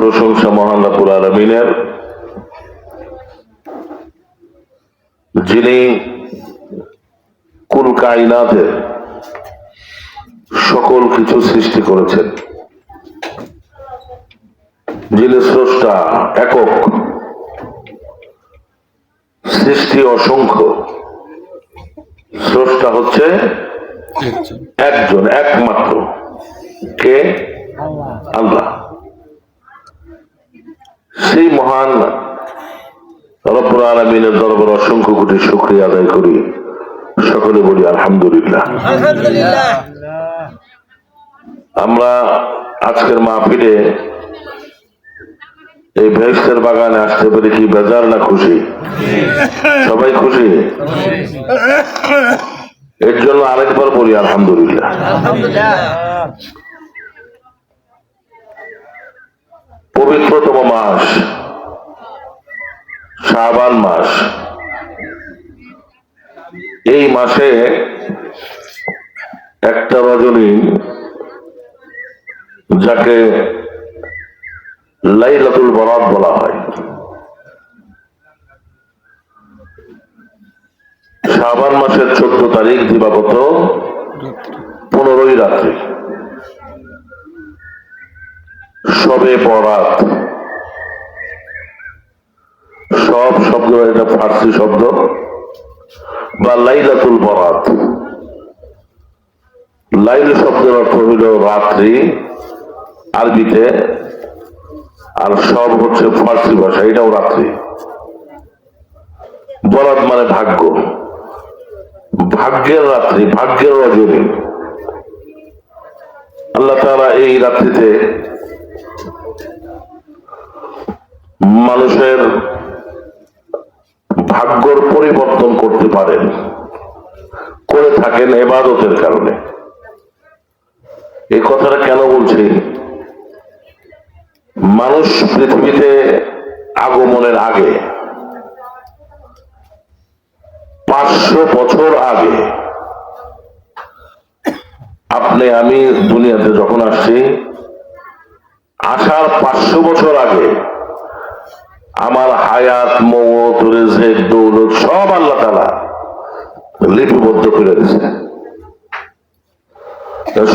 প্রশংসা মহান রাপুর আলমিনের। যিনি কুল কাইনাতের সকল কিছু সৃষ্টি করেছেন। যিনি স্রষ্টা একক সৃষ্টি অসংখ্য। স্রষ্টা হচ্ছে একজন একমাত্র। কে? আল্লাহ। সেই মহান রব্বুল আলমিনের দরবার অসংখ্য কোটি শুক্রিয়া আদায় করি। সকলে বলি আলহামদুলিল্লাহ। আমরা আজকের মাহফিলে এই ভেস্তের বাগানে আসতে পেরে কি বেজার না খুশি? সবাই খুশি? এর জন্য আরেকবার বলি আলহামদুলিল্লাহ আলহামদুলিল্লাহ পবিত্রতম মাস, শাবান মাস। এই মাসে একটা রজনী যাকে লাইলাতুল বরাত বলা হয়। শাবান মাসের চোদ্দ তারিখ দিবাগত পনেরোই রাত্রি। সবে বরাত। সব শব্দ এটা ফার্সি শব্দ বা লাইলাতুল বরাত। লাইল শব্দের অর্থ হইল রাত্রি, আরবিতে, আর সব হচ্ছে ফার্সি ভাষা, এটাও রাত্রি। বরাত মানে ভাগ্য। ভাগ্যের রাত্রি, ভাগ্যের রজনী। আল্লাহ তারা এই রাত্রিতে মানুষের ভাগ্যর পরিবর্তন করতে পারেন, করে থাকেন এবাদতের কারণে। এই কথাটা কেন বলছি? মানুষ পৃথিবীতে আগমনের আগে, পাঁচশো বছর আগে, আপনি, আমি দুনিয়াতে যখন আসছি, আসার পাঁচশো বছর আগে আমার হায়াত মৌত রেজেক, দৌলত সব আল্লাহ তালা লিপিবদ্ধ করে দিছে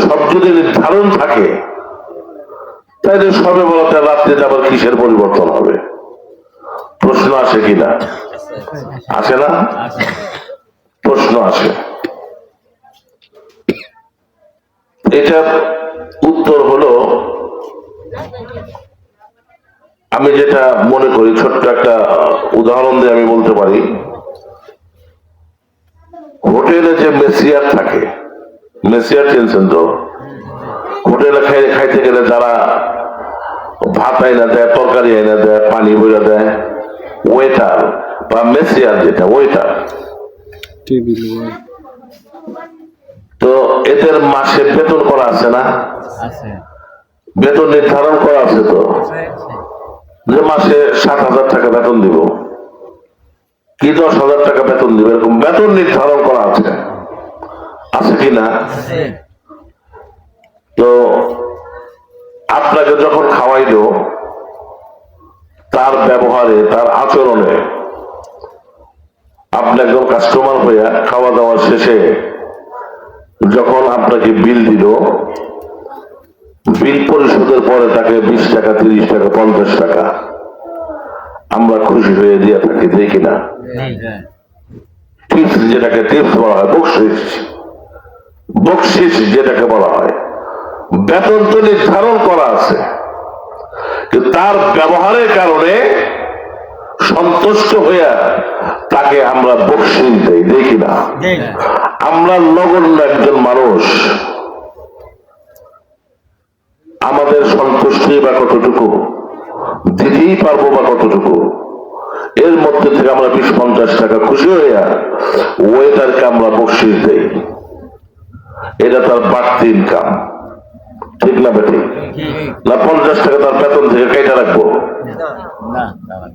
সব যদি নির্ধারণ থাকে তাইলে সবে বলতে রাত্রিতে আবার কিসের পরিবর্তন হবে? প্রশ্ন আসে কিনা আসে না? প্রশ্ন আসে। এটার উত্তর হলো আমি যেটা মনে করি ছোট্ট একটা উদাহরণ দিয়ে আমি বলতে পারি। হোটেলে যে মেসিয়ার থাকে মেসিয়ার চেনছেন তো হোটেলে খাই খাইতে গেলে যারা ভাত আইনা দেয় তরকারি আইনা দেয় পানি বইরা দেয় ওয়েটার বা মেসিয়ার যেটা ওয়েটার তো এদের মাসে বেতন করা আছে না? বেতন নির্ধারণ করা আছে তো? যে মাসে সাত হাজার টাকা বেতন দিব কি দশ হাজার টাকা বেতন দিব এরকম বেতন নির্ধারণ করা আছে। আছে কি না? তো আপনাকে যখন খাওয়াইলো তার ব্যবহারে তার আচরণে আপনি একদম কাস্টমার হইয়া খাওয়া দাওয়া শেষে যখন আপনাকে বিল দিল বিল পরিশোধের পরে তাকে বিশ টাকা তিরিশ টাকা পঞ্চাশ টাকা। আমরা খুশি হয়ে দিয়ে থাকি দেখি না টিপস যেটাকে টিপস বলা হয় বকশিস বকশিস যেটাকে বলা হয়। বেতন তো নির্ধারণ করা আছে। তার ব্যবহারের কারণে সন্তুষ্ট হইয়া তাকে আমরা বকশিস দেই দেখি না। আমরা নগণ্য একজন মানুষ। আমাদের সন্তুষ্টি বা কতটুকু? দিতেই পারব বা কতটুকু? এর মধ্যে থেকে আমরা বিশ পঞ্চাশ টাকা খুশি হইয়া ওয়েটারকে আমরা বকশিস দেই। এটা তার বাড়তি ইনকাম ঠিক না বেঠিক? না, পঞ্চাশ টাকা তার বেতন থেকে কাইটা রাখব?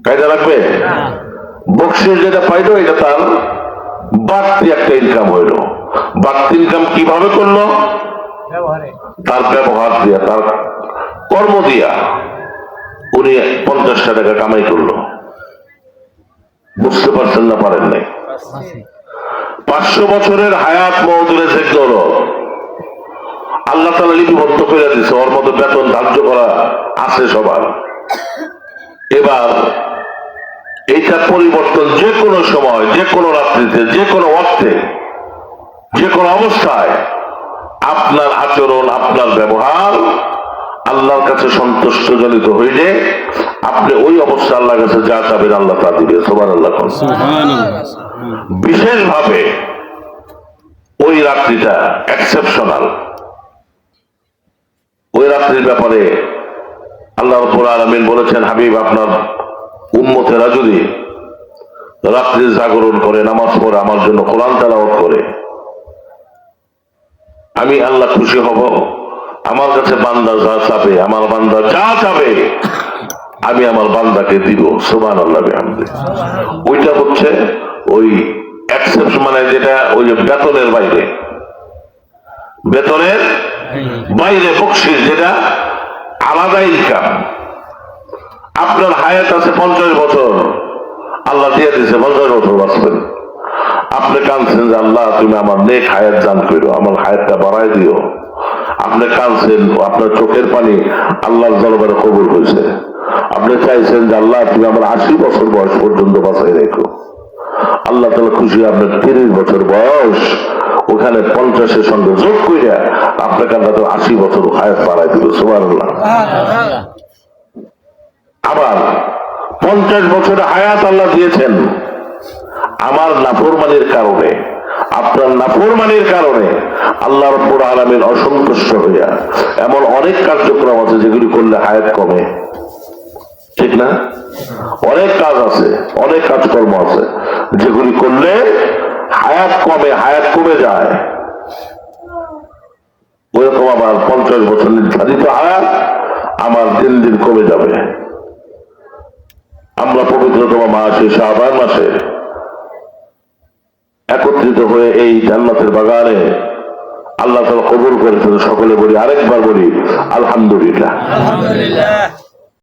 কাইটা রাখবে? বকশিস যেটা পাইলো, এটা তার বাড়তি একটা ইনকাম হইল। বাড়তি ইনকাম কীভাবে করল? তার ব্যবহার দিয়া তার কর্ম দিয়া উনি পঞ্চাশটা টাকা কামাই করল। বুঝতে পারছেন না পারেন নাই? পাঁচশো বছরের হায়াত মহদুরে শেখ দৌলত আল্লাহ তালা লিপিবদ্ধ করে দিছে ওর মতো বেতন ধার্য করা আছে সবার। এবার এইটা পরিবর্তন যে কোনো সময় যে কোনো রাত্রিতে যে কোনো অর্থে যে কোনো অবস্থায় আপনার আচরণ আপনার ব্যবহার আল্লাহর কাছে সন্তুষ্টজনিত হইলে আপনি ওই অবস্থা আল্লাহর কাছে যা চাবেন আল্লাহ তা দিবে সবার আল্লাহ বিশেষভাবে ওই রাত্রিটা এক্সেপশনাল ওই রাত্রির ব্যাপারে আল্লাহ রব্বুল আলমিন বলেছেন হাবিব আপনার উম্মতেরা যদি রাত্রি জাগরণ করে নামাজ পড়ে আমার জন্য কোরআন তেলাওয়াত করে আমি আল্লাহ খুশি হব। আমার কাছে বান্দা যা চাবে, আমার বান্দা যা চাবে, আমি আমার বান্দাকে দিব। সুবান আল্লাহ ওইটা হচ্ছে ওই এক্সেপশন মানে যেটা ওই যে বেতনের বাইরে। বেতনের বাইরে বকশিস, যেটা আলাদা ইনকাম আপনার হায়াত আছে পঞ্চাশ বছর। আল্লাহ দিয়ে দিছে পঞ্চাশ বছর বাঁচবেন আপনি কাঁদছেন যে আল্লাহ তুমি আমার নেক হায়াত দান করো আমার হায়াতটা বাড়াই দিও। আপনি কাঁদছেন আপনার চোখের পানি আল্লাহর দরবারে কবুল হয়েছে। আপনি চাইছেন যে আল্লাহ তুমি আমার আশি বছর বয়স পর্যন্ত বাঁচাই রেখো। আল্লাহ তালা খুশি আপনার তিরিশ বছর বয়স ওখানে পঞ্চাশের সঙ্গে যোগ কইরা আপনাকে আল্লাহ তো আশি বছর হায়াত বাড়াই দিল সুবার আবার পঞ্চাশ বছরের হায়াত আল্লাহ দিয়েছেন। আমার নাফরমানির কারণে, আপনার নাফরমানির কারণে আল্লাহ রব্বুর আলমীর অসন্তুষ্ট হইয়া, এমন অনেক কার্যক্রম আছে যেগুলি করলে হায়াত কমে। ঠিক না? অনেক কাজ আছে, অনেক কাজকর্ম আছে, যেগুলি করলে হায়াত কমে হায়াত কমে যায়। ওইরকম আবার পঞ্চাশ বছর নির্ধারিত হায়াত আমার দিন দিন কমে যাবে। আমরা পবিত্রতম মাসে শাহবান মাসে হয়ে এই জান্নাতের বাগানে আল্লাহ তালা কবুল করেছেন। সকলে বলি আরেকবার বলি আলহামদুলিল্লাহ।